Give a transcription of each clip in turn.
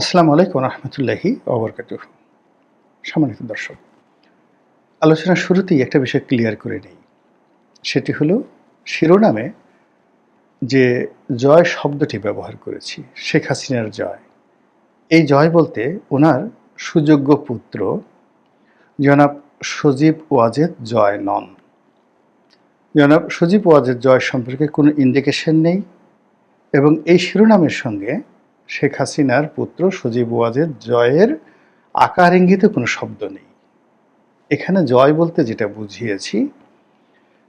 আসসালামু আলাইকুম রহমতুল্লাহি অবরকাত সম্মানিত দর্শক, আলোচনার শুরুতেই একটা বিষয় ক্লিয়ার করে নেই। সেটি হলো শিরোনামে যে জয় শব্দটি ব্যবহার করেছি, শেখ হাসিনার জয়। এই জয় বলতে ওনার সুযোগ্য পুত্র জনাব সজীব ওয়াজেদ জয় নন। জনাব সজীব ওয়াজেদ জয় সম্পর্কে কোনো ইন্ডিকেশন নেই এবং এই শিরোনামের সঙ্গে শেখ হাসিনার পুত্র সজীব ওয়াজের জয়ের আকার ইঙ্গিতে কোনো শব্দ নেই। এখানে জয় বলতে যেটা বুঝিয়েছি,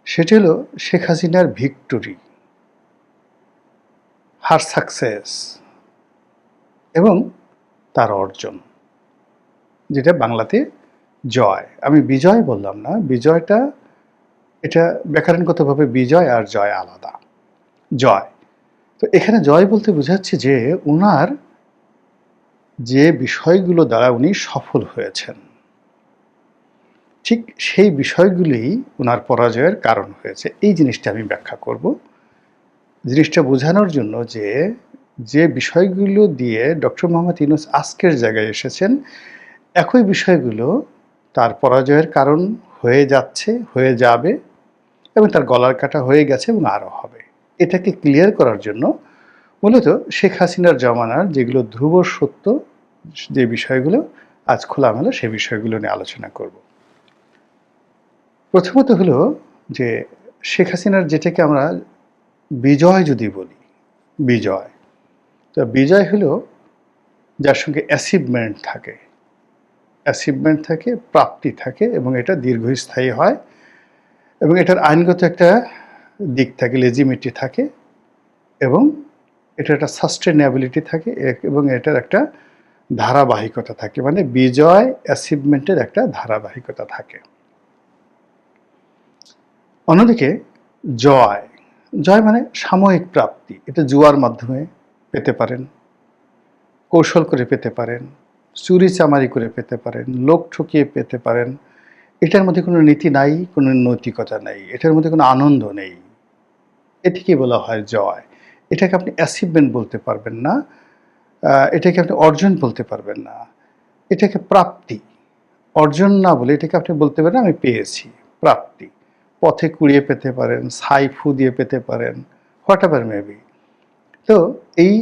সেটি হলো শেখ হাসিনার ভিক্টোরি, হার সাকসেস এবং তার অর্জন, যেটা বাংলাতে জয়। আমি বিজয় বললাম না, বিজয়টা, এটা ব্যাকরণগতভাবে বিজয় আর জয় আলাদা। জয়। তো এখানে জয় বলতে বোঝাচ্ছে যে উনার যে বিষয়গুলো দ্বারা উনি সফল হয়েছেন, ঠিক সেই বিষয়গুলি উনার পরাজয়ের কারণ হয়েছে। এই জিনিসটা আমি ব্যাখ্যা করব। জিনিসটা বোঝানোর জন্য যে যে বিষয়গুলো দিয়ে ডক্টর মোহাম্মদ ইউনুস আজকের জায়গায় এসেছেন, একই বিষয়গুলো তার পরাজয়ের কারণ হয়ে যাচ্ছে, হয়ে যাবে এবং তার গলার কাটা হয়ে গেছে এবং আরও হবে। এটাকে ক্লিয়ার করার জন্য মূলত শেখ হাসিনার জমানার যেগুলো ধ্রুব সত্য যে বিষয়গুলো আজ খোলা খোলামেলা সে বিষয়গুলো নিয়ে আলোচনা করব। প্রথমত হলো যে শেখ হাসিনার যেটাকে আমরা বিজয় যদি বলি, বিজয়। তো বিজয় হলো যার সঙ্গে অ্যাচিভমেন্ট থাকে। অ্যাচিভমেন্ট থাকে, প্রাপ্তি থাকে এবং এটা দীর্ঘস্থায়ী হয় এবং এটার আইনগত একটা দিক থাকে লেজিমিটি থাকে এবং এটা একটা সাস্টেনেবিলিটি থাকে এবং এটার একটা ধারাবাহিকতা থাকে। মানে বিজয় অ্যাচিভমেন্টের একটা ধারাবাহিকতা থাকে। অন্যদিকে জয়। জয় মানে সাময়িক প্রাপ্তি। এটা জুয়ার মাধ্যমে পেতে পারেন, কৌশল করে পেতে পারেন, চুরি চামারি করে পেতে পারেন, লোক ঠকিয়ে পেতে পারেন। এটার মধ্যে কোনো নীতি নাই, কোনো নৈতিকতা নেই। এটার মধ্যে কোনো আনন্দ নেই। এটিকে বলা হয় জয়। এটাকে আপনি অ্যাচিভমেন্ট বলতে পারবেন না। এটাকে আপনি অর্জন বলতে পারবেন না। এটাকে প্রাপ্তি। অর্জন না বলে এটাকে আপনি বলতে পারেন, আমি পেয়েছি, প্রাপ্তি। পথে কুড়িয়ে পেতে পারেন, ছাই ফু দিয়ে পেতে পারেন হোয়াট এভার মেবি তো এই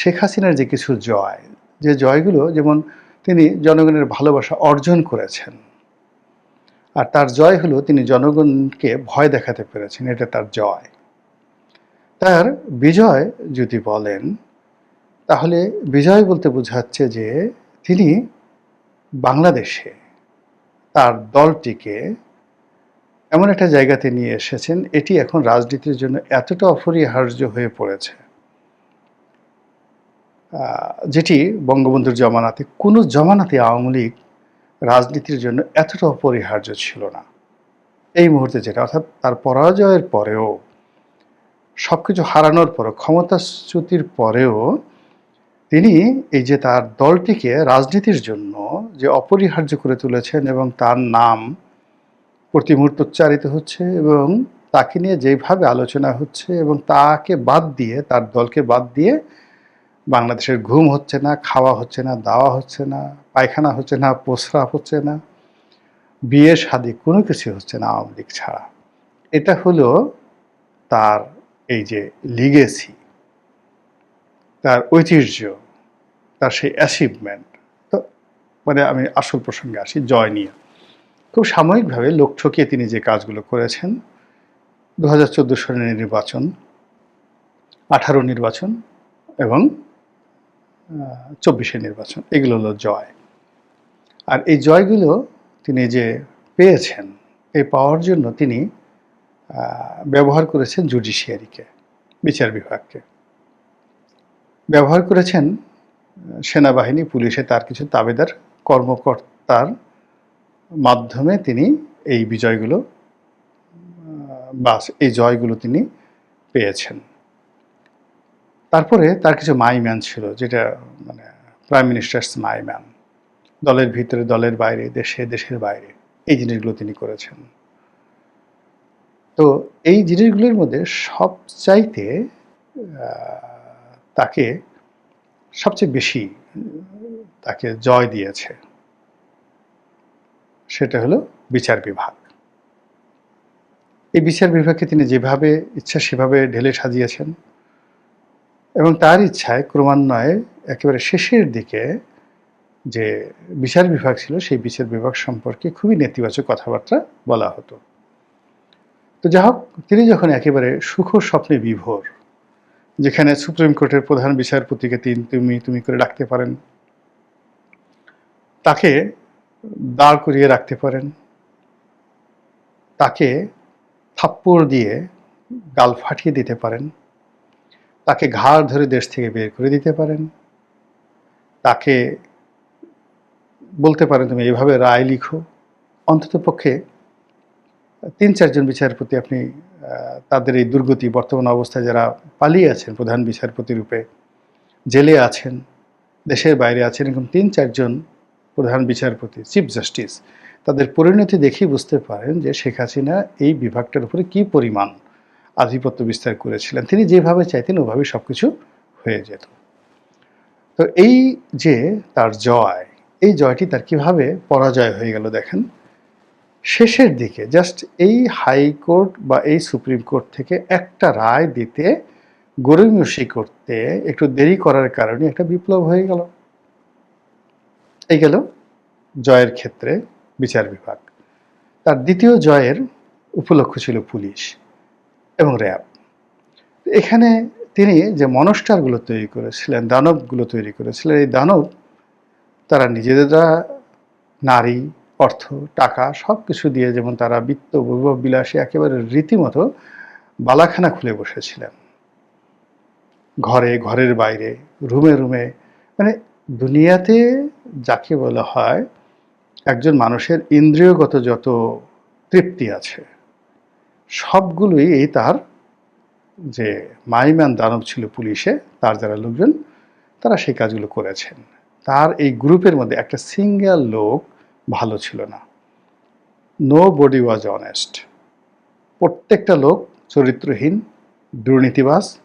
শেখ হাসিনার যে কিছু জয়, যে জয়গুলো, যেমন তিনি জনগণের ভালোবাসা অর্জন করেছেন, আর তার জয় হলো তিনি জনগণকে ভয় দেখাতে পেরেছেন, এটা তার জয়। তার বিজয় যদি বলেন, তাহলে বিজয় বলতে বোঝাচ্ছে যে তিনি বাংলাদেশে তার দলটিকে এমন একটা জায়গাতে নিয়ে এসেছেন, এটি এখন রাজনীতির জন্য এতটা অপরিহার্য হয়ে পড়েছে যেটি বঙ্গবন্ধুর জমানাতে, কোনো জমানাতে আওয়ামী লীগ রাজনীতির জন্য এতটা অপরিহার্য ছিল না। এই মুহূর্তে যেটা, অর্থাৎ তার পরাজয়ের পরেও সব কিছু হারানোর পরও ক্ষমতাচ্যুতির পরেও তিনি এই যে তার দলটিকে রাজনীতির জন্য যে অপরিহার্য করে তুলেছেন এবং তার নাম প্রতি মুহূর্ত উচ্চারিত হচ্ছে এবং তাকে নিয়ে যেভাবে আলোচনা হচ্ছে এবং তাকে বাদ দিয়ে, তার দলকে বাদ দিয়ে বাংলাদেশের ঘুম হচ্ছে না, খাওয়া হচ্ছে না, দাওয়া হচ্ছে না, পায়খানা হচ্ছে না, প্রস্রাব হচ্ছে না, বিয়ে শাদী কোনো কিছু হচ্ছে না আওয়ামী লীগ ছাড়া। এটা হলো তার এই যে লিগেসি তার ঐতিহ্য, তার সেই অ্যাচিভমেন্ট তো মানে আমি আসল প্রসঙ্গে আসি, জয় নিয়ে। খুব সাময়িকভাবে লোক ঠকিয়ে তিনি যে কাজগুলো করেছেন দু হাজার চোদ্দ সালের নির্বাচন, আঠারো নির্বাচন এবং চব্বিশের নির্বাচন, এগুলো হলো জয়। আর এই জয়গুলো তিনি যে পেয়েছেন, এই পাওয়ার জন্য তিনি ব্যবহার করেছেন জুডিশিয়ারিকে, বিচার বিভাগকে। ব্যবহার করেছেন সেনাবাহিনী, পুলিশে তার কিছু তাবেদার কর্মকর্তার মাধ্যমে তিনি এই বিজয়গুলো বা এই জয়গুলো তিনি পেয়েছেন। তারপরে তার কিছু মাইম্যান ছিল, যেটা মানে প্রাইম মিনিস্টার্স মাইম্যান। দলের ভিতরে, দলের বাইরে, দেশে, দেশের বাইরে, এই জিনিসগুলো তিনি করেছেন। তো এই জিনিসগুলোর মধ্যে সবচাইতে তাকে সবচেয়ে বেশি, তাকে জয় দিয়েছে, সেটা হলো বিচার বিভাগ। এই বিচার বিভাগকে তিনি যেভাবে ইচ্ছা সেভাবে ঢেলে সাজিয়েছেন এবং তার ইচ্ছায় ক্রমান্বয়ে একেবারে শেষের দিকে যে বিচার বিভাগ ছিল, সেই বিচার বিভাগ সম্পর্কে খুবই নেতিবাচক কথাবার্তা বলা হতো। তো যা হোক, তিনি যখন একেবারে সুখ স্বপ্নে বিভোর, যেখানে সুপ্রিম কোর্টের প্রধান বিচারপতিকে তিন তুমি তুমি করে রাখতে পারেন, তাকে দাঁড় করিয়ে রাখতে পারেন, তাকে থাপ্পড় দিয়ে গাল ফাটিয়ে দিতে পারেন, তাকে ঘাড় ধরে দেশ থেকে বের করে দিতে পারেন, তাকে বলতে পারেন, তুমি এভাবে রায় লিখো। অন্তত পক্ষে তিন চারজন বিচারপতি আপনি তাদের এই দুর্গতি, বর্তমান অবস্থায় যারা পালিয়ে আছেন, প্রধান বিচারপতি রূপে জেলে আছেন, দেশের বাইরে আছেন, এরকম তিন চারজন প্রধান বিচারপতি, চিফ জাস্টিস, তাদের পরিণতি দেখেই বুঝতে পারেন যে শেখ হাসিনা এই বিভাগটার উপরে কি পরিমাণ আধিপত্য বিস্তার করেছিলেন। তিনি যেভাবে চাইতেন, ওভাবেই সব কিছু হয়ে যেত। তো এই যে তার জয়, এই জয়টি তার কীভাবে পরাজয় হয়ে গেল দেখেন। শেষের দিকে জাস্ট এই হাইকোর্ট বা এই সুপ্রিম কোর্ট থেকে একটা রায় দিতে গরিমসি করতে একটু দেরি করার কারণে একটা বিপ্লব হয়ে গেল। এই গেল জয়ের ক্ষেত্রে বিচার বিভাগ। তার দ্বিতীয় জয়ের উপলক্ষ ছিল পুলিশ এবং র্যাব। এখানে তিনি যে মনস্টারগুলো তৈরি করেছিলেন, দানবগুলো তৈরি করেছিলেন, এই দানব তারা নিজেরা নারী অর্থ, টাকা সব কিছু দিয়ে যেমন তারা বিত্ত বৈভব বিলাসী একেবারে রীতিমতো বালাখানা খুলে বসেছিলেন। ঘরে, ঘরের বাইরে, রুমে রুমে মানে দুনিয়াতে যাকে বলা হয় একজন মানুষের ইন্দ্রিয়গত যত তৃপ্তি আছে, সবগুলোই এই তার যে মাইম্যান দানব ছিল পুলিশে, তার যারা লোকজন, তারা সেই কাজগুলো করেছেন। তার এই গ্রুপের মধ্যে একটা সিঙ্গেল লোক ভালো ছিল না। নো বডি ওয়াজ অনেস্ট প্রত্যেকটা লোক চরিত্রহীন, দুর্নীতিবাজ,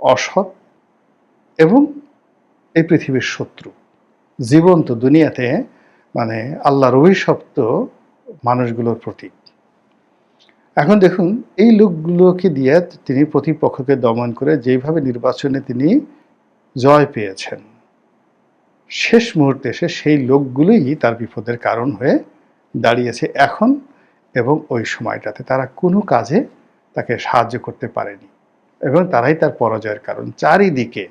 অসৎ এবং এই পৃথিবীর শত্রু। জীবন্ত দুনিয়াতে মানে আল্লাহর অভিশপ্ত মানুষগুলোর প্রতীক। এখন দেখুন, এই লোকগুলোকে দিয়ে তিনি প্রতিপক্ষকে দমন করে যেইভাবে নির্বাচনে তিনি জয় পেয়েছেন। শেষ মুহূর্তে এসে সেই লোকগুলোই তার বিপদের কারণ হয়ে দাঁড়িয়েছে এখন এবং ওই সময়টাতে তারা কোনো কাজে তাকে সাহায্য করতে পারেনি এবং তারাই তার পরাজয়ের কারণ। চারিদিকে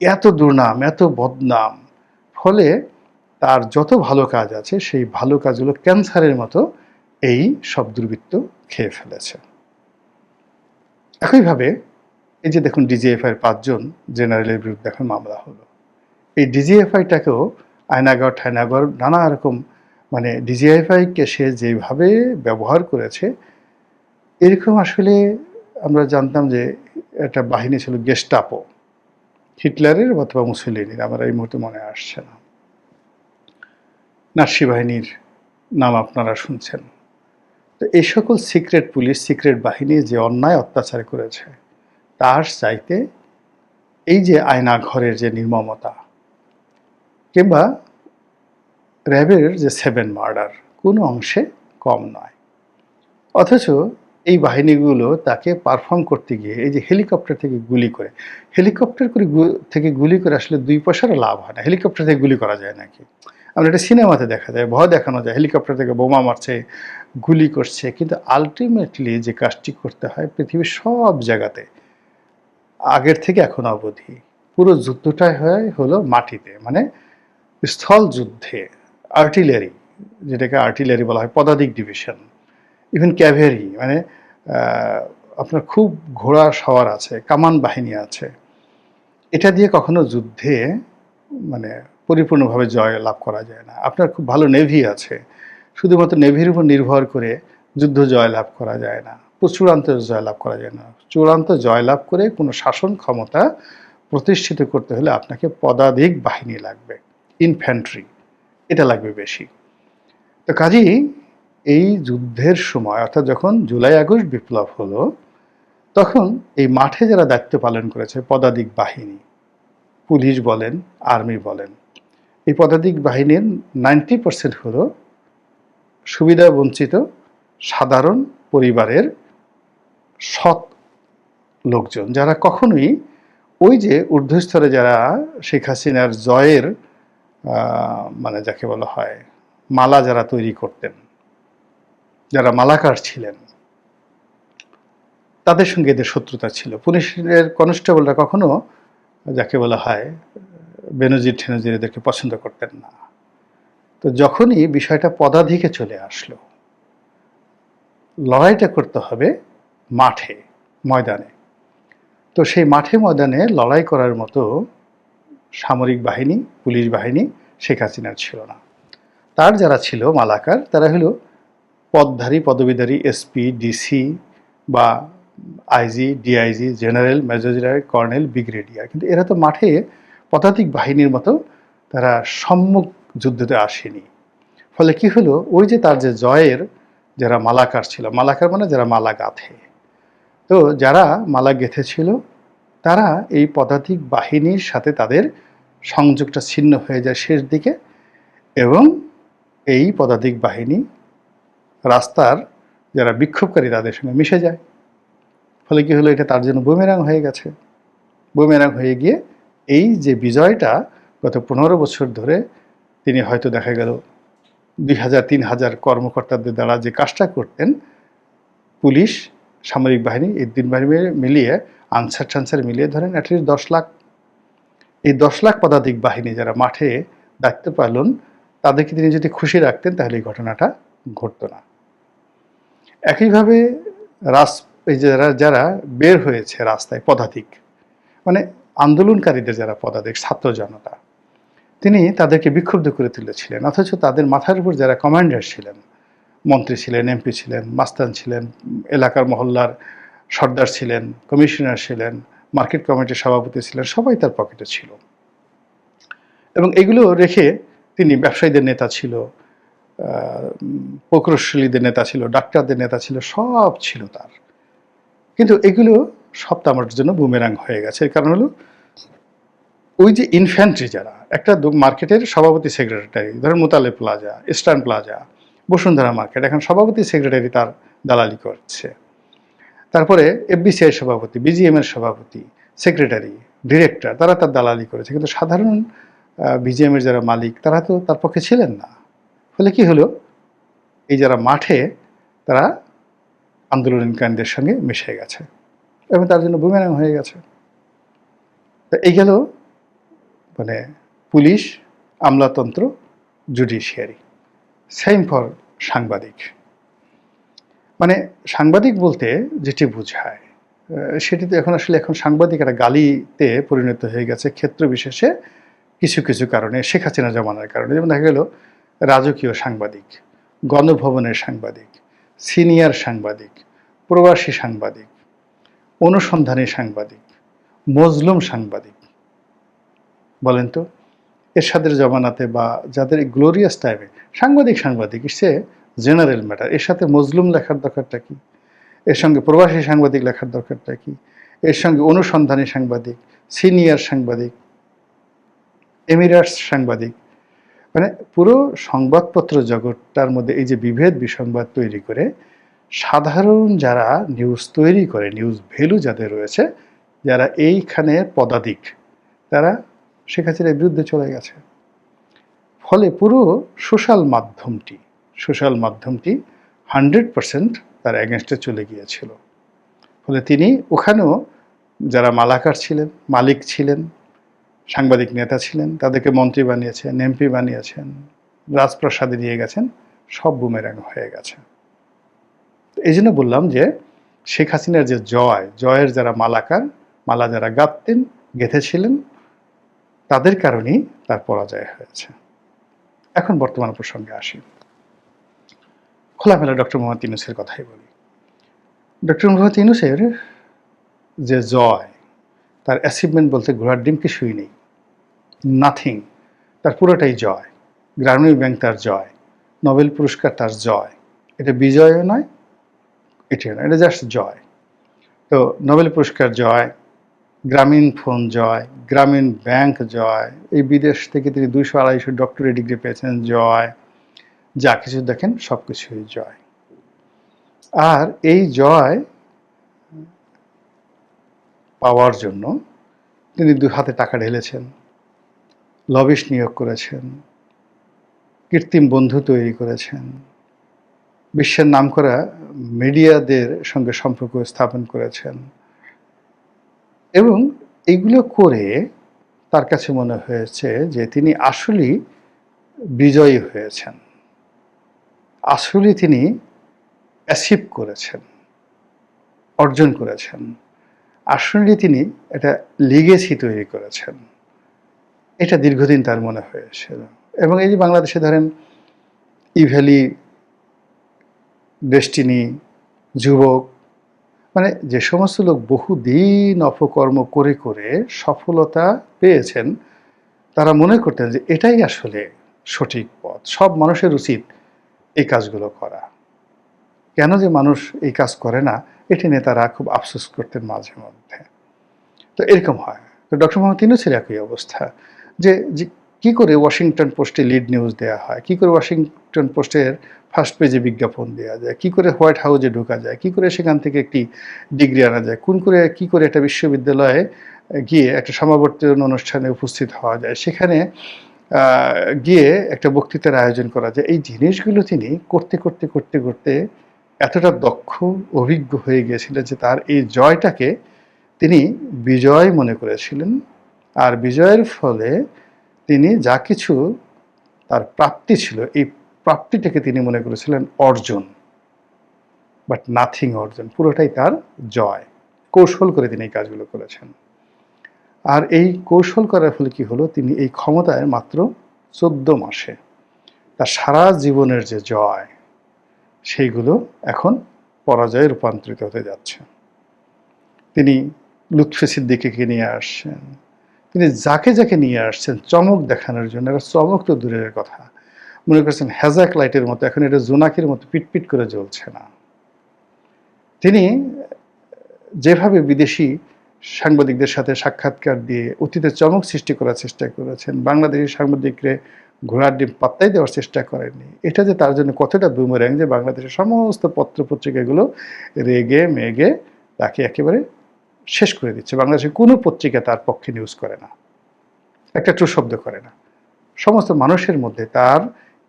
এত দুর্নাম, এত বদনাম, ফলে তার যত ভালো কাজ আছে সেই ভালো কাজগুলো ক্যান্সারের মতো এই সব দুর্বৃত্ত খেয়ে ফেলেছে। একইভাবে এই যে দেখুন ডিজিএফআইয়ের পাঁচজন জেনারেলের বিরুদ্ধে এখন মামলা হলো। এই ডিজিএফআইটাকেও আয়নাগর ঠায়নাগর নানা রকম মানে ডিজিএফআইকে সে যেভাবে ব্যবহার করেছে, এরকম আসলে আমরা জানতাম যে একটা বাহিনী ছিল গেস্টাপো হিটলারের অথবা মুসলিনের, আমার এই মুহূর্তে মনে আসছে না। নাসি বাহিনীর নাম আপনারা শুনছেন। তো এই সকল সিক্রেট পুলিশ, সিক্রেট বাহিনী যে অন্যায় অত্যাচার করেছে, তার চাইতে এই যে আয়না ঘরের যে নির্মমতা কিংবা র্যাবের যে সেভেন মার্ডার, কোনো অংশে কম নয়। অথচ এই বাহিনীগুলো তাকে পারফর্ম করতে গিয়ে এই যে হেলিকপ্টার থেকে গুলি করে হেলিকপ্টার করে থেকে গুলি করে আসলে দুই পয়সারও লাভ হয় না। হেলিকপ্টার থেকে গুলি করা যায় নাকি? আমরা এটা সিনেমাতে দেখা যায়, ভয় দেখানো যায় হেলিকপ্টার থেকে বোমা মারছে, গুলি করছে। কিন্তু আলটিমেটলি যে কাজটি করতে হয় পৃথিবীর সব জায়গাতে, আগের থেকে এখন অবধি। পুরো যুদ্ধটাই হয় হলো মাটিতে। মানে স্থল যুদ্ধে আর্টিলারি যেটাকে আর্টিলারি বলা হয়, পদাতিক ডিভিশন ইভেন ক্যাভেরি মানে আপনার খুব ঘোড়া সওয়ার আছে, কামান বাহিনী আছে। এটা দিয়ে কখনো যুদ্ধে মানে পরিপূর্ণভাবে জয় লাভ করা যায় না। আপনার খুব ভালো নেভি আছে, শুধুমাত্র নেভির উপর নির্ভর করে যুদ্ধ জয় লাভ করা যায় না চূড়ান্ত জয় লাভ করা যায় না। চূড়ান্ত জয় লাভ করে কোনো শাসন ক্ষমতা প্রতিষ্ঠিত করতে হলে আপনাকে পদাধিক বাহিনী লাগবে। ইনফ্যান্ট্রি এটা লাগবে বেশি। তো কাজেই এই যুদ্ধের সময়, অর্থাৎ যখন জুলাই আগস্ট বিপ্লব হলো, তখন এই মাঠে যারা দায়িত্ব পালন করেছে পদাধিক বাহিনী, পুলিশ বলেন, আর্মি বলেন, এই পদাতিক বাহিনীর নাইনটি পার্সেন্ট হলো সুবিধা বঞ্চিত, সাধারণ পরিবারের সৎ লোকজন, যারা কখনোই ওই যে ঊর্ধ্বস্তরে যারা শেখ হাসিনার জয়ের মানে যাকে বলা হয় মালা যারা তৈরি করতেন, যারা মালাকার ছিলেন, তাদের সঙ্গে এদের শত্রুতা ছিল। পুলিশের কনস্টেবলরা কখনো যাকে বলা হয় বেনজির ঠেনজির এদেরকে পছন্দ করতেন না। তো যখনই বিষয়টা পদাধিকে চলে আসলো, লড়াইটা করতে হবে মাঠে, ময়দানে। তো সেই মাঠে ময়দানে লড়াই করার মতো সামরিক বাহিনী, পুলিশ বাহিনী, শেখ হাসিনার ছিল না। তার যারা ছিল মালাকার, তারা হলো পদধারী, পদবীধারী এসপি ডিসি বা IG DIG general major general colonel, brigadier. কিন্তু এরা তো মাঠে পদাতিক বাহিনীর মতো তারা সম্মুখ যুদ্ধতে আসেনি। ফলে কি হলো? ওই যে তার যে জয়ের যারা মালাকার ছিল, মালাকার মানে যারা মালা গাঁথে। তো যারা মালা গেঁথেছিল, তারা এই পদাতিক বাহিনীর সাথে তাদের সংযোগটা ছিন্ন হয়ে যায় শেষ দিকে এবং এই পদাতিক বাহিনী রাস্তার যারা বিক্ষোভকারী তাদের সঙ্গে মিশে যায়। ফলে কী হলো? এটা তার জন্য বুমেরাং হয়ে গেছে। বুমেরাং হয়ে গিয়ে এই যে বিজয়টা গত পনেরো বছর ধরে তিনি হয়তো দেখা গেল দুই হাজার তিন হাজার কর্মকর্তাদের দ্বারা যে কাজটা করতেন, পুলিশ, সামরিক বাহিনী এই তিন বাহিনী মিলিয়ে আনসার টানসার মিলিয়ে ধরেন অ্যাটলিস্ট দশ লাখ এই দশ লাখ পদাতিক বাহিনী যারা মাঠে দায়িত্ব পালন, তাদেরকে তিনি যদি খুশি রাখতেন, তাহলে এই ঘটনাটা ঘটতো না। একইভাবে রাস, এই যারা যারা বের হয়েছে রাস্তায় পদাতিক মানে আন্দোলনকারীদের যারা পদাতিক, ছাত্র জনতা, তিনি তাদেরকে বিক্ষুব্ধ করে তুলেছিলেন। অথচ তাদের মাথার উপর যারা কমান্ডার ছিলেন, মন্ত্রী ছিলেন, এমপি ছিলেন, মাস্তান ছিলেন, এলাকার মহল্লার সর্দার ছিলেন, কমিশনার ছিলেন মার্কেট কমিটির সভাপতি ছিলেন, সবাই তার পকেটে ছিল। এবং এগুলো রেখে তিনি ব্যবসায়ীদের নেতা ছিল প্রকৌশলীদের নেতা ছিল, ডাক্তারদের নেতা ছিল, সব ছিল তার। কিন্তু এগুলো সব তো আমার জন্য বুমেরাং হয়ে গেছে। এর কারণ হলো, ওই যে ইনফ্যান্ট্রি যারা, একটা মার্কেটের সভাপতি সেক্রেটারি ধরেন মোতালে plaza eastern plaza Bashundhara market এখন সভাপতি সেক্রেটারি তার দালালি করছে। তারপরে এফবিসিআই সভাপতি বিজিএম এর সভাপতি সেক্রেটারি ডিরেক্টর তারা তার দালালি করেছে। কিন্তু সাধারণ বিজিএম এর যারা মালিক, তারা তো তার পক্ষে ছিলেন না। ফলে কি হলো? এই যারা মাঠে, তারা আন্দোলনকারীদের সঙ্গে মিশে গেছে এবং তার জন্য বুমেরাং হয়ে গেছে। তো এই গেল মানে পুলিশ, আমলাতন্ত্র জুডিশিয়ারি সেম ফর সাংবাদিক। মানে সাংবাদিক বলতে যেটি বোঝায় সেটি তো এখন আসলে এখন সাংবাদিক একটা গালিতে পরিণত হয়ে গেছে ক্ষেত্র বিশেষে কিছু কিছু কারণে, শেখ হাসিনা জমানার কারণে। যেমন দেখা গেল, রাজকীয় সাংবাদিক, গণভবনের সাংবাদিক, সিনিয়র সাংবাদিক, প্রবাসী সাংবাদিক, অনুসন্ধানী সাংবাদিক, মজলুম সাংবাদিক। বলেন তো, এরশাদের জমানাতে বা যাদের গ্লোরিয়াস টাইমে সাংবাদিক সাংবাদিক, সে জেনারেল ম্যাটার। এর সাথে মজলুম লেখার দরকারটা কি? এর সঙ্গে প্রবাসী সাংবাদিক লেখার দরকারটা কি? এর সঙ্গে অনুসন্ধানী সাংবাদিক, সিনিয়র সাংবাদিক, এমিরাটস সাংবাদিক মানে পুরো সংবাদপত্র জগৎটার মধ্যে এই যে বিভেদ বিসংবাদ তৈরি করে, সাধারণ যারা নিউজ তৈরি করে, নিউজ ভ্যালু যাদের রয়েছে, যারা এইখানে পদাধিক তারা শেখ হাসিনার বিরুদ্ধে চলে গেছে। ফলে পুরো সোশ্যাল মাধ্যমটি সোশ্যাল মাধ্যমটি হান্ড্রেড পার্সেন্ট তার অ্যাগেনস্টে চলে গিয়েছিল। ফলে তিনি ওখানেও যারা মালাকার ছিলেন, মালিক ছিলেন, সাংবাদিক নেতা ছিলেন, তাদেরকে মন্ত্রী বানিয়েছেন এমপি বানিয়েছেন, রাজপ্রাসাদে নিয়ে গেছেন, সব বুমেরাং হয়ে গেছে। এই জন্য বললাম যে শেখ হাসিনার যে জয়, জয়ের যারা মালাকার, মালা যারা গাঁথতেন, গেঁথেছিলেন, তাদের কারণেই তার পরাজয় হয়েছে। এখন বর্তমান প্রসঙ্গে আসি। খোলামেলা ডক্টর মোহাম্মদ ইউনুসের কথাই বলি। ডক্টর মোহাম্মদ ইউনুসের যে জয়, তার অ্যাচিভমেন্ট বলতে ঘোড়ার ডিম কিছুই নেই। নাথিং তার পুরোটাই জয়। গ্রামীণ ব্যাংক তার জয়, নোবেল পুরস্কার তার জয়। এটা বিজয়ও নয়, এটিও নয়, এটা জাস্ট জয়। তো নোবেল পুরস্কার জয়, গ্রামীণ ফোন জয়, গ্রামীণ ব্যাংক জয়, এই বিদেশ থেকে তিনি দুইশো আড়াইশো ডক্টরেট ডিগ্রি পেয়েছেন জয়। যা কিছু দেখেন সব কিছুই জয়। আর এই জয় পাওয়ার জন্য তিনি দুই হাতে টাকা ঢেলেছেন, লবিশ নিয়োগ করেছেন, কৃত্রিম বন্ধু তৈরি করেছেন, বিশ্বের নামকরা মিডিয়াদের সঙ্গে সম্পর্ক স্থাপন করেছেন এবং এগুলো করে তার কাছে মনে হয়েছে যে তিনি আসলেই বিজয়ী হয়েছেন। আসলে তিনি অ্যাচিভ করেছেন, অর্জন করেছেন। আসলে তিনি একটা লিগেসি তৈরি করেছেন। এটা দীর্ঘদিন তার মনে হয়েছিল এবং এই যে বাংলাদেশে ধরেন ইভ্যালি ডেস্টিনি যুবক মানে যে সমস্ত লোক বহুদিন অপকর্ম করে করে সফলতা পেয়েছেন, তারা মনে করতেন যে এটাই আসলে সঠিক পথ। সব মানুষের উচিত এই কাজগুলো করা। কেন যে মানুষ এই কাজ করে না, এটি নিয়ে তারা খুব আফসোস করতেন মাঝে মধ্যে। তো এরকম হয়। তো ডক্টর মোহাম্মদ তিনিও ছিল একই অবস্থা, যে যে কী করে ওয়াশিংটন পোস্টে লিড নিউজ দেওয়া হয়, কী করে ওয়াশিংটন পোস্টের ফার্স্ট পেজে বিজ্ঞাপন দেওয়া যায়, কী করে হোয়াইট হাউসে ঢোকা যায়, কী করে সেখান থেকে একটি ডিগ্রি আনা যায়, কোন করে, কী করে একটা বিশ্ববিদ্যালয়ে গিয়ে একটা সমাবর্তন অনুষ্ঠানে উপস্থিত হওয়া যায়, সেখানে গিয়ে একটা বক্তৃতার আয়োজন করা যায়। এই জিনিসগুলো তিনি করতে করতে করতে করতে এতটা দক্ষ, অভিজ্ঞ হয়ে গিয়েছিলেন যে তার এই জয়টাকে তিনি বিজয় মনে করেছিলেন। আর বিজয়ের ফলে তিনি যা কিছু তার প্রাপ্তি ছিল, এই প্রাপ্তিটাকে তিনি মনে করেছিলেন অর্জন। বাট নাথিং অর্জন, পুরোটাই তার জয়। কৌশল করে তিনি এই কাজগুলো করেছেন। আর এই কৌশল করার ফলে কি হলো? তিনি এই ক্ষমতায় মাত্র চোদ্দ মাসে তার সারা জীবনের যে জয়, সেইগুলো এখন পরাজয়ে রূপান্তরিত হতে যাচ্ছে। তিনি লুৎফে সিদ্দিকিকে নিয়ে আসছেন। তিনি যাকে যাকে নিয়ে আসছেন, চমক দেখানোর জন্য এবার চমক তো দূরের কথা। মনে করছেন হ্যাজাক লাইটের মতো, এখন এটা জোনাকির মতো পিটপিট করে জ্বলছে না। তিনি যেভাবে বিদেশি সাংবাদিকদের সাথে সাক্ষাৎকার দিয়ে অতীতে চমক সৃষ্টি করার চেষ্টা করেছেন। বাংলাদেশি সাংবাদিকরে ঘোড়ার ডিম পাত্তাই দেওয়ার চেষ্টা করেননি। এটা যে তার জন্য কতটা বুমেরাং যে বাংলাদেশের সমস্ত পত্র পত্রিকাগুলো রেগে মেগে তাকে একেবারে শেষ করে দিচ্ছে। বাংলাদেশের কোনো পত্রিকা তার পক্ষে নিউজ করে না। একটা ট্রু শব্দ করে না। সমস্ত মানুষের মধ্যে তার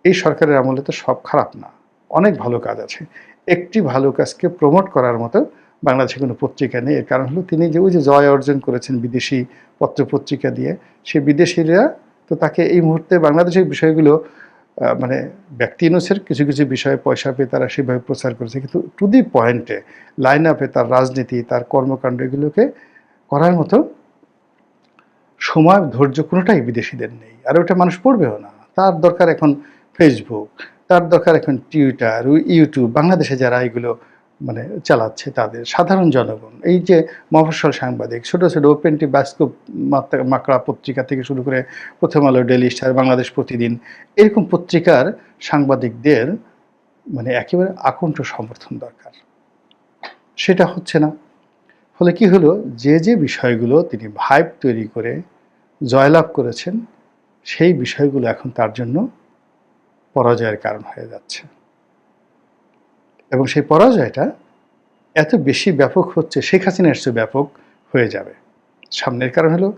এই সরকারের আমলে তো সব খারাপ না। অনেক ভালো কাজ আছে। একটি ভালো কাজকে প্রমোট করার মতো বাংলাদেশে কোনো পত্রিকা নেই। এর কারণ হলো তিনি যে ওই যে জয় অর্জন করেছেন বিদেশি পত্রপত্রিকা দিয়ে সেই বিদেশিরা তো তাকে এই মুহূর্তে বাংলাদেশের বিষয়গুলো মানে ব্যক্তি ইনোসের কিছু কিছু বিষয়ে পয়সা পেয়ে তারা সেভাবে প্রচার করেছে। কিন্তু টু দি পয়েন্টে লাইন আপে তার রাজনীতি, তার কর্মকাণ্ড এগুলোকে করার মতো সময়, ধৈর্য কোনোটাই বিদেশিদের নেই। আর ওটা মানুষ পড়বেও না। তার দরকার এখন ফেসবুক তার দরকার এখন টুইটার ইউটিউব বাংলাদেশে যারা এগুলো মানে চালাচ্ছে তাদের, সাধারণ জনগণ। এই যে মফস্বল সাংবাদিক, ছোট ছোট ওপেনটি বাস্কোপ মাকড়া পত্রিকা থেকে শুরু করে প্রথম আলো ডেলি স্টার, বাংলাদেশ প্রতিদিন, এরকম পত্রিকার সাংবাদিকদের মানে একেবারে আকণ্ঠ সমর্থন দরকার। সেটা হচ্ছে না। ফলে কি হলো? যে যে বিষয়গুলো তিনি ভাইব তৈরি করে জয়লাভ করেছেন, সেই বিষয়গুলো এখন তার জন্য পরাজয়ের কারণ হয়ে যাচ্ছে। এবং সেই পরাজয়টা এত বেশি ব্যাপক হচ্ছে, শেখ হাসিনার চেয়ে ব্যাপক হয়ে যাবে। সামনের কারণ হলো,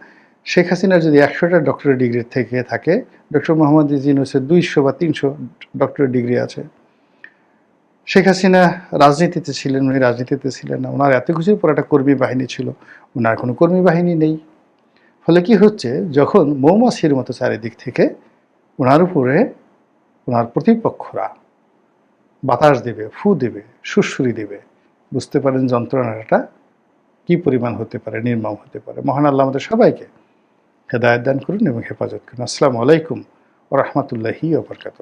শেখ হাসিনার যদি একশোটা ডক্টরেট ডিগ্রি থেকে থাকে ডক্টর মোহাম্মদ ইউনুসের দুইশো বা তিনশো ডক্টরেট ডিগ্রি আছে। শেখ হাসিনা রাজনীতিতে ছিলেন, উনি রাজনীতিতে ছিলেন না। ওনার এত কিছুর পর একটা কর্মী বাহিনী ছিল, ওনার কোনো কর্মী বাহিনী নেই। ফলে কি হচ্ছে, যখন মৌমাছির মতো চারিদিক থেকে ওনার উপরে ওনার প্রতিপক্ষরা বাতাস দেবে, ফু দেবে সুসুরি দেবে। বুঝতে পারেন যন্ত্রণাটা কি পরিমাণ হতে পারে, নির্মম হতে পারে। মহান আল্লাহ আমাদের সবাইকে হেদায়ত দান করুন এবং হেফাজত করুন। আসসালামু আলাইকুম ও রহমতুল্লাহি ওবরকাত